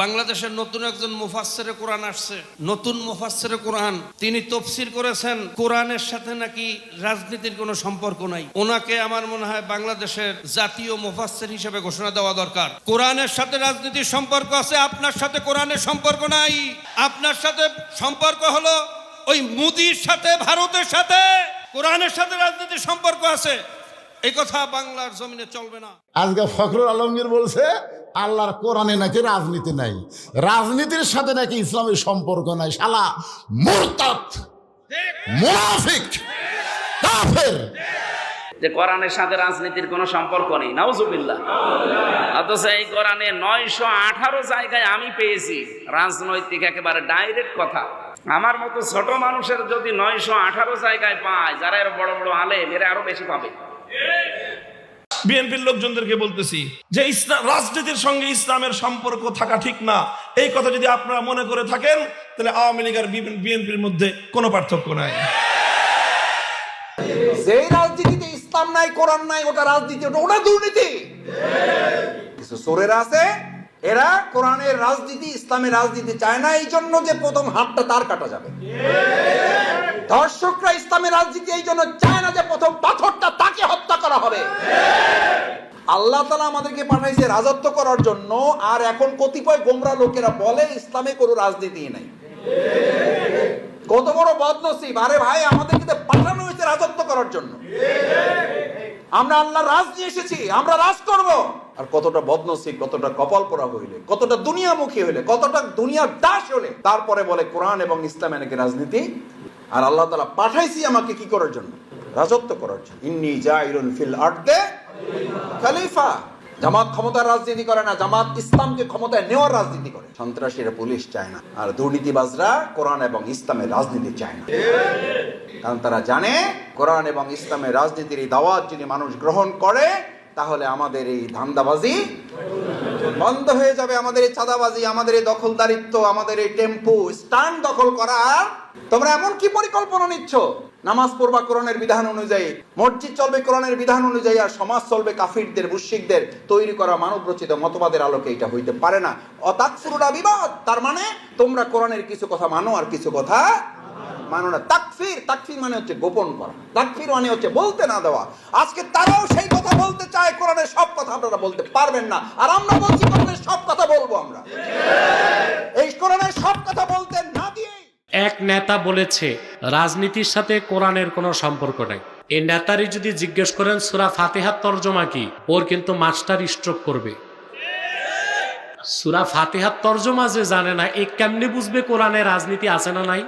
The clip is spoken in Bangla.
বাংলাদেশের নতুন একজন মুফাসসিরে কোরআন আসছে। নতুন মুফাসসিরে কোরআন। তিনি তফসির করেছেন, কোরআনের সাথে নাকি রাজনীতির কোনো সম্পর্ক নাই। ওনাকে আমার মনে হয় বাংলাদেশের জাতীয় মুফাসসির হিসেবে ঘোষণা দেওয়া দরকার। কোরআনের সাথে রাজনীতির সম্পর্ক আছে, আপনার সাথে কোরআনের সম্পর্ক নাই। আপনার সাথে সম্পর্ক হলো ওই মুদির সাথে, ভারতের সাথে। কোরআনের সাথে রাজনীতির সম্পর্ক আছে। এই কথা বাংলার জমিনে চলবে না। আজকে ফখরুল আলমগীর বলছে আল্লাহর কোরআনে নাকি রাজনীতি নাই। রাজনীতির সাথে নাকি ইসলামের সম্পর্ক নাই। শালা মুরতাদ মুনাফিক কাফের। যে কোরআনের সাথে রাজনীতির কোনো সম্পর্ক নেই। নাউজুবিল্লাহ। অথচ এই কোরআনে নয়শো আঠারো জায়গায় আমি পেয়েছি রাজনৈতিক একেবারে ডাইরেক্ট কথা। আমার মতো ছোট মানুষের যদি নয়শো আঠারো জায়গায় পায় যারা এর বড় বড় আলেম এরা আরও বেশি পাবে। বিএনপির লোকজনদেরকে বলতেছি যে ইসলাম, রাজনীতির সঙ্গে ইসলামের সম্পর্ক থাকা ঠিক না। এই কথা যদি আপনারা মনে করে থাকেন, তাহলে আওয়ামী লীগ আর বিএনপির মধ্যে কোনো পার্থক্য নাই। যেই রাজনীতিতে ইসলাম নাই, কোরআন নাই, ওটা রাজনীতি, ওটা দুর্নীতি। কিছু আছে, এরা কোরআনের রাজনীতি, ইসলামের রাজনীতি চায় না, এই জন্য যে প্রথম হাতটা তার কাটা যাবে। দর্শকরা ইসলামের রাজনীতি এই জন্য চায় না যে প্রথম পাথরটা তাকে হত্যা করা হবে। আল্লাহ তালা আমাদেরকে পাঠাইছে রাজত্ব করার জন্য, আর এখন কতিপয় গোমরা লোকেরা বলে, ইসলামে কোনো রাজনীতি নাই। কত বড় বদনসিব। আরে ভাই, আমাদেরকে তো পাঠানো হয়েছে রাজত্ব করার জন্য। আমরা আল্লাহ রাজ নিয়ে এসেছি, আমরা রাজ করব। আর কতটা বদনসিব, কতটা কপাল পরা হইলে, কতটা দুনিয়ামুখী হইলে, কতটা দুনিয়ার দাস হলে তারপরে বলে কোরআন এবং ইসলাম নাকি রাজনীতি। আর আল্লাহ তালা পাঠাইছি আমাকে কি করার জন্য? রাজত্ব করার জন্য। ইন্নি জাইরুন ফিল আর্দে খলিফা। জামাত ক্ষমতার রাজনীতি করে না, জামাত ইসলামকে ক্ষমতায় নেওয়ার রাজনীতি করে। সন্ত্রাসীরা পুলিশ চায় না, আর দুর্নীতিবাজরা কোরআন এবং ইসলামের রাজনীতি চায় না। কারণ তারা জানে, কোরআন এবং ইসলামের রাজনীতির এই দাওয়াত যদি মানুষ গ্রহণ করে, তাহলে আমাদের এই ধান্দাবাজি বন্ধ হয়ে যাবে আমাদের এই চাঁদাবাজি, আমাদের এই দখলদারিত্ব, আমাদের এই টেম্পু স্ট্যান্ড দখল করা। তোমরা এমন কি পরিকল্পনা নিচ্ছ? নামাজ পড়বা কোরআনের বিধান অনুযায়ী, মসজিদ চলবে কোরআনের বিধান অনুযায়ী, আর সমাজ চলবে কাফিরদের, মুশরিকদের, তৈরি করা মানব রচিত মতবাদের আলোকে এটা হইতে পারে না। অতাকফুরুরা বিবাদ, তার মানে তোমরা কোরআনের কিছু কথা মানো আর কিছু কথা তাকফির তাকফির মানে হচ্ছে গোপন করা। তাকফির মানে হচ্ছে বলতে না দেওয়া। আজকে তারাও সেই কথা বলতে চায় সব কথা আপনারা বলতে পারবেন না। আর আমরা বলছি সব কথা বলব আমরা। এই সব কথা বলতে না দিয়েই। এক নেতা বলেছে, রাজনীতির সাথে কোরআনের কোনো সম্পর্ক নাই। এই নেতারই যদি জিজ্ঞেস করেন, সুরা ফাতেহার তর্জমা কি? ওর কিন্তু মাস্টার স্ট্রোক করবে। সুরা ফাতেহার তর্জমা যে জানে না, এ কেমনি বুঝবে কোরআনে রাজনীতি আছে না নাই?